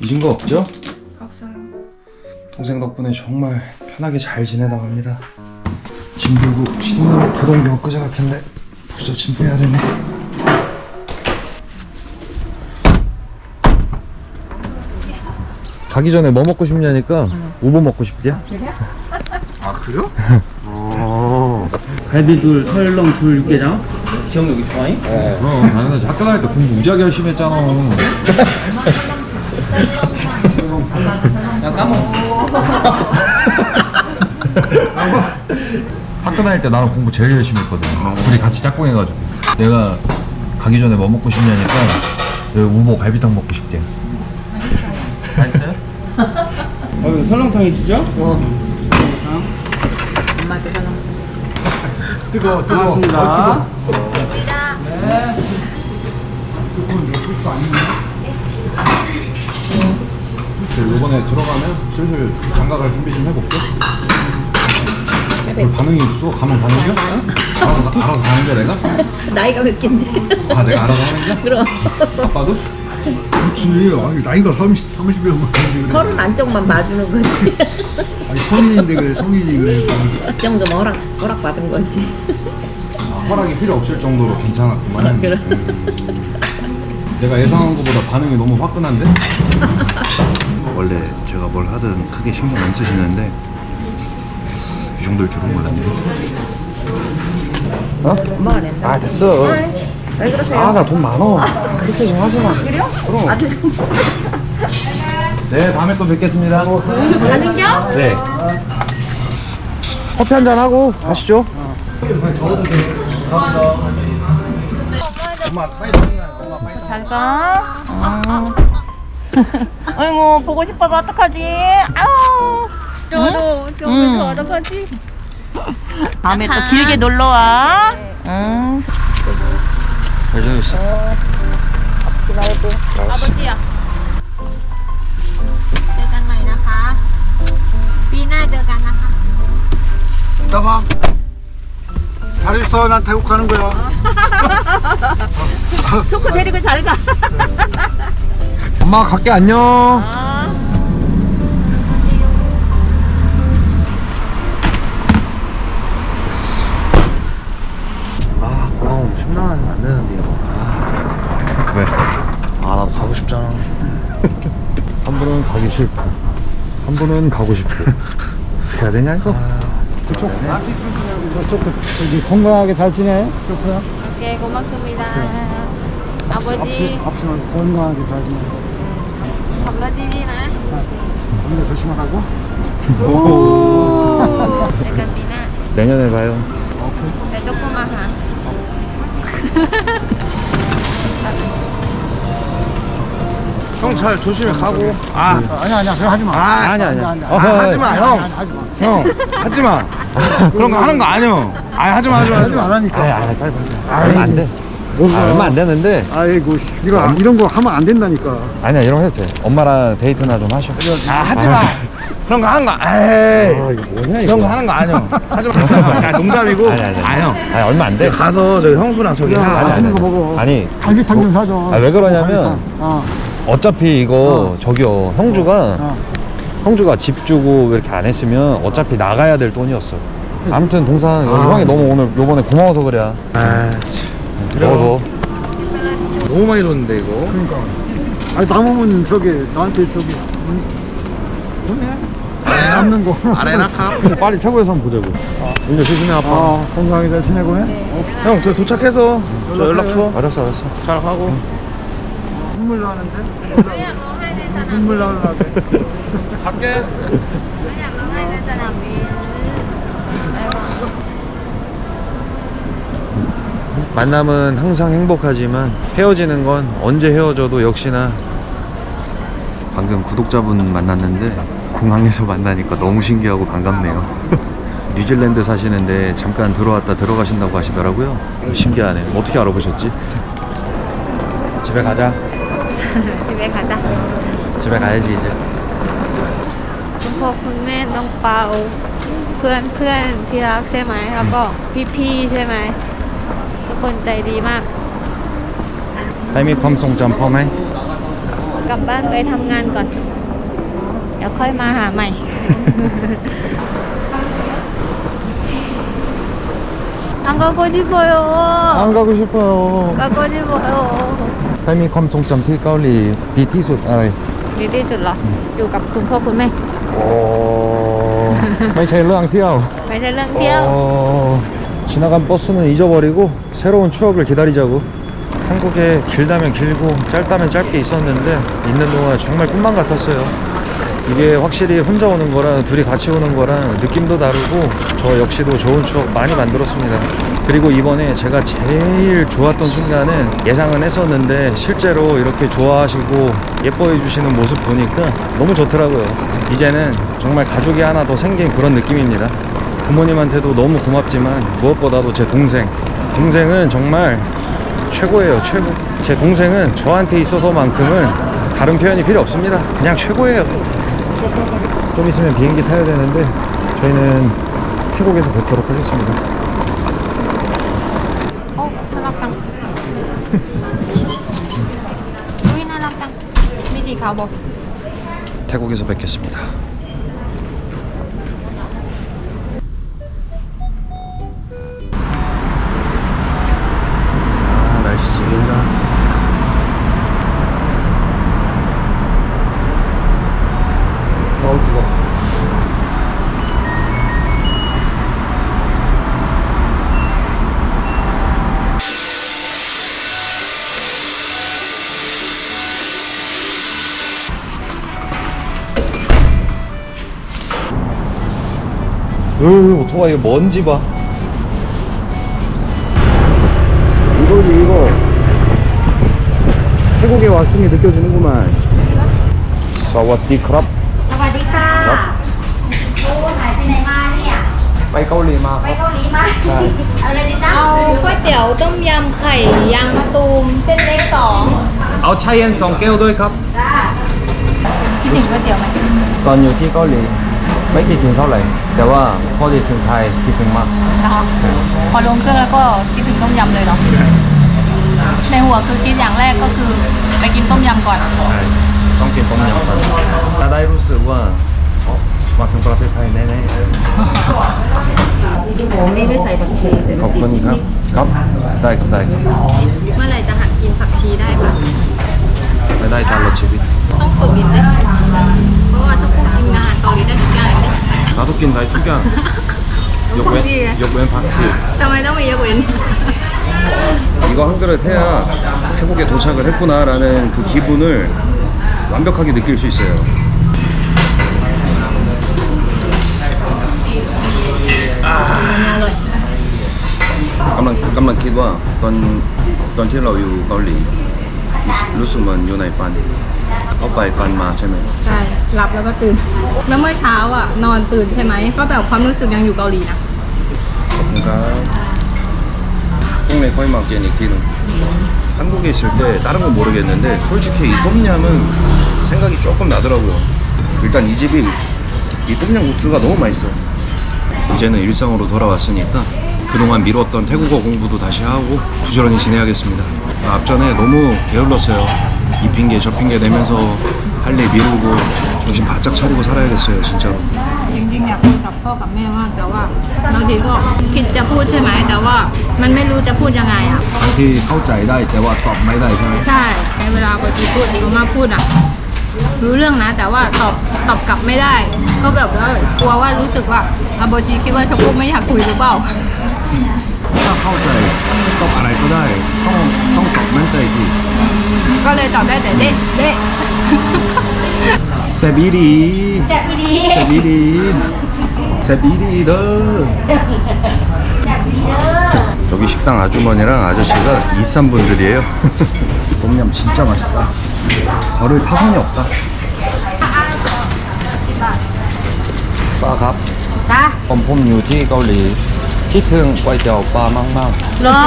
잊은 거 없죠? 없어요. 동생 덕분에 정말 편하게 잘 지내다 갑니다. 짐 들고 신나게 들어온 게 엊그제 같은데 벌써 짐 빼야 되네. 가기 전에 뭐 먹고 싶냐니까 우버 먹고 싶대요. 아 그래요? 어. 갈비둘, 설렁, 둘, 육개장. 기억 여기 좋아해? 그럼 당연하지. 학교 다닐 때 공부 무지하게 열심히 했잖아. 야 까먹었어. 학교 다닐 때 나는 공부 제일 열심히 했거든. 우리 같이 짝꿍해가지고. 내가 가기 전에 뭐 먹고 싶냐니까 여기 우보 갈비탕 먹고 싶대. 맛있어요? 어, 이거 설렁탕이시죠? 어. 뜨거워, 고맙습니다. 이번에 들어가면 슬슬 장가갈 준비 좀 해볼게. 그 반응이 없어? 가면 반응이야? 알아서, 알아서 가는 게 내가? 나이가 몇 갠데? 아 내가 알아서 하는 거야? 그럼 아빠도? 그렇지. 아니, 나이가 30, 30이면 그래. 서른 안쪽만 봐주는 거지. 아니, 성인인데 그래, 성인이 그래. 그 정도면 허락, 허락 받은 거지. 아, 허락이 필요 없을 정도로 괜찮았구만. 그럼. 음. 내가 예상한 것보다 반응이 너무 화끈한데? 원래 제가 뭘 하든 크게 신경 안 쓰시는데 이 정도일 줄은 몰랐네. 어? 엄마가 낸다. 아 됐어. 왜 그러세요? 아 나 돈 많어. 그렇게 좀 하지 마. 그래요? 그럼. 아들 네 다음에 또 뵙겠습니다. 가는겨? 네. 커피 한 잔 하고 가시죠. 잠깐. 아이고 보고 싶어서 어떡하지? 아우. 저도 저도 응. 어떡하지? 다음에 또 아하. 길게 놀러 와. 네. 응. 잘 지냈어. 아버지야. เจอกันใหม่นะคะ ปีหน้าเจอกันนะคะ 나봐. 잘했어. 난 태국 가는 거야. 초코 데리고 잘 가. 엄마 갈게 안녕. 아. 아, 그럼 10만 원이 안 되는데, 이거. 아, 왜? 아, 나도 가고 싶잖아. 한 분은 가기 싫고 한 분은 가고 싶고 어떻게 해야 되냐 이거? 저쪽, 여기 건강하게 잘 지내? 좋고요. 오케이 고맙습니다. 아버지 앞치만 건강하게 잘 지내. 건강지지나. 건강 조심하라고? 오. เจอกันปีหน้า 내년에 봐요. แต่조그마한 형 잘 조심히 가고. 아, 아니야, 아니야. 그거 하지 마. 아, 아니야, 아니야. 아니야. 어허, 아, 하지 마, 아니, 형. 아니, 하지 마. 형 하지 마. 그런 거 하는 거 아니요. 아 하지 마 하지 마 하지 말라니까. 아니 아니 빨리 빨리. 얼마 안 돼. 아, 얼마 안 되는데 아이고, 씨, 이거, 안- 이런 거 하면 안 된다니까. 아니야 이런 거 해도 돼. 엄마랑 데이트나 좀 하셔. 아 하지 마. 그런 거 하는 거. 에이. 아 이거 뭐냐 그런 거 하는 거 아니야. 하지 마. 자, 농담이고. 아니 아니 아, 형. 아니 얼마 안 돼. 가서 저기 형수랑 저기 야, 하. 맛있는 거 먹어. 아니 갈비탕 좀 사줘. 아, 왜 그러냐면. 어, 어차피 이거 저기요 형주가 어. 형주가 집 주고 이렇게 안 했으면 어차피 나가야 될 돈이었어. 아무튼 동상 여기 아. 형이 너무 오늘 요번에 고마워서 그래. 아, 그래요? 어, 너무 많이 넣었는데 이거 그러니까. 아니 남으면 저기 나한테 저기 뭐냐? 남는 거. 아레나카 빨리 태국에서 한번 보자고 운전 조심해 아빠 아 건강하게 잘 지내고 해. 어, 형저 도착해서 저 연락 줘 알았어 알았어 잘 가고 눈물 나는데. 눈물 나는데. 갈게 Nó nhạc nó 미. 만남은 항상 행복하지만 헤어지는 건 언제 헤어져도 역시나 방금 구독자분 만났는데 공항에서 만나니까 너무 신기하고 반갑네요. 뉴질랜드 사시는데 잠깐 들어왔다 들어가신다고 하시더라고요. 신기하네. 어떻게 알아보셨지? 집에 가자. พี่เบคค่ะจ้ะ 집에 가야지 이제. คุณพ่อคุณแม่น้องเปาเพื่อนเพื่อนที่รักใช่ไหมแล้วก็พี่ๆใช่ไหมทุก คนใจดีมาก 타이미 컴송 점퍼맨. กลับบ้านไปทำงานก่อน เดี๋ยวค่อยมาหาใหม่ 안 가고 싶어요. 안 가고 싶어요. 가고 싶어요. ใครมีความทรงจำที่เกาหลีดีที่สุดอะไร ดีที่สุดเหรอ อยู่กับคุณพ่อคุณแม่ โอ้ ไม่ใช่เรื่องเที่ยว ไม่ใช่เรื่องเที่ยว 어, 지나간 버스는 잊어버리고 새로운 추억을 기다리자고. 한국에 길다면 길고 짧다면 짧게 있었는데 있는 동안 정말 꿈만 같았어요. 이게 확실히 혼자 오는 거랑 둘이 같이 오는 거랑 느낌도 다르고 저 역시도 좋은 추억 많이 만들었습니다. 그리고 이번에 제가 제일 좋았던 순간은 예상은 했었는데 실제로 이렇게 좋아하시고 예뻐해 주시는 모습 보니까 너무 좋더라고요. 이제는 정말 가족이 하나 더 생긴 그런 느낌입니다. 부모님한테도 너무 고맙지만 무엇보다도 제 동생. 동생은 정말 최고예요 최고. 제 동생은 저한테 있어서만큼은 다른 표현이 필요 없습니다. 그냥 최고예요. 좀 있으면 비행기 타야 되는데 저희는 태국에서 뵙도록 하겠습니다. 태국에서 뵙겠습니다. 오토바이 이거 먼지 봐. 이거지, 이거. 태국에 왔음이 느껴지는구만. 사와디 크랍. สวัสดีค่ะโอ้หายไปไหนมาเนี่ย ไปเกาหลีมา ไปเกาหลีมา ใช่ เอาเลยดิจ้า เอาก๋วยเตี๋ยวต้มยำไข่ยางมะตูมเส้นเล็กสอง เอาชาเย็นสองแก้วด้วยครับ จ้า คิดถึงก๋วยเตี๋ยวไหม ตอนอยู่ที่เกาหลี ไม่คิดถึงเท่าไหร่ แต่ว่าพอดีถึงไทยคิดถึงมาก นะคะพอลงเครื่องแล้วก็คิดถึงต้มยำเลยเหรอในหัวคือคิดอย่างแรกก็คือไปกินต้มยำก่อนต้องกินต้มยำก่อนถ้าได้รู้สึกว่าอ๋อมาถึงประเทศไทยแน่ผมนี่ไม่ใส่ผักชีเลยๆขอบคุณครับ ครับได้ครับได้ครับเมื่อไหร่จะหัดกินผักชีได้คะไม่ได้ตลอดชีวิต ต้องฝึกนิดนึง เพราะว่าชอบพูดกินอาหารเกาหลีได้ทุกอย่างเลย 나도 낀 다이 투견 ต้องฝึกดีไง 욕웬 박씨 ทำไมต้องมียกเว้น 이거 한 그릇 해야 태국에 도착을 했구나라는 그 기분을 완벽하게 느낄 수 있어요. 아. กำลังกำลังคิดว่าตอนตอนที่เราอยู่เกาหลี รู้รู้สึกเหมือนอยู่ในฝันเอาไปฝันมาใช่ไหม ใช่ หลับแล้วก็ตื่น แล้วเมื่อเช้าอ่ะ นอนตื่นใช่ไหม ก็แบบความรู้สึกยังอยู่เกาหลีนะ 뭔가 동네 거의 막 얘기는 한국에 있을 때 다른 건 모르겠는데 솔직히 이 똠얌은 생각이 조금 나더라고요. 일단 이 집이 이 똠얌국수가 너무 맛있어요. 이제는 일상으로 돌아왔으니까 그동안 미뤘던 태국어 공부도 다시 하고 부지런히 지내야겠습니다. 아, 앞전에 너무 게을렀어요. 이 핑계 저 핑계 내면서 할 일 미루고 정신 바짝 차리고 살아야겠어요 진짜로. จริงๆอยากคุยกับพ่อกับแม่มากแต่ว่าบางทีก็คิดจะพูดใช่ไหม แต่ว่ามันไม่รู้จะพูดยังไงอ่ะ บางทีเข้าใจได้แต่ว่าตอบไม่ได้ใช่ไหม ใช่ ในเวลาบางทีพูดหรือมาพูดอ่ะ รู้เรื่องนะ แต่ว่าตอบตอบกลับไม่ได้ ก็แบบว่ากลัวว่ารู้สึกว่าอาโบจีคิดว่าชมพู่ไม่อยากคุยหรือเปล่า ถ้าเข้าใจตอบอะไร 넘어야 되네. 네. 세비리. 세비리. 세비리. 세비리다. 여기 식당 아주머니랑 아저씨가 이산분들이에요. 봄냠 진짜 맛있다. 거를 파손이 없다. 빠갑. 나. 뻔뻔 유티 걸리. มอยู่ที่เกาหลีคิดถึงก๋วยเตี๋ยวปลามาก เหรอ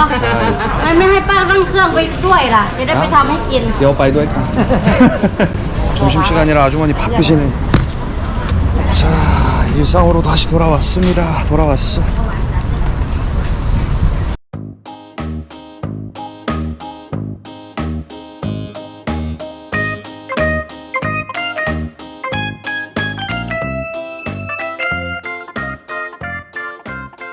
ทำไมไม่ให้ป้าตั้งเครื่องไปด้วยล่ะ จะได้ไปทำให้กิน ๆ เดี๋ยวไปด้วยกัน 점심시간이라 아주머니 바쁘시네 자 일상으로 다시 돌아왔습니다 돌아왔어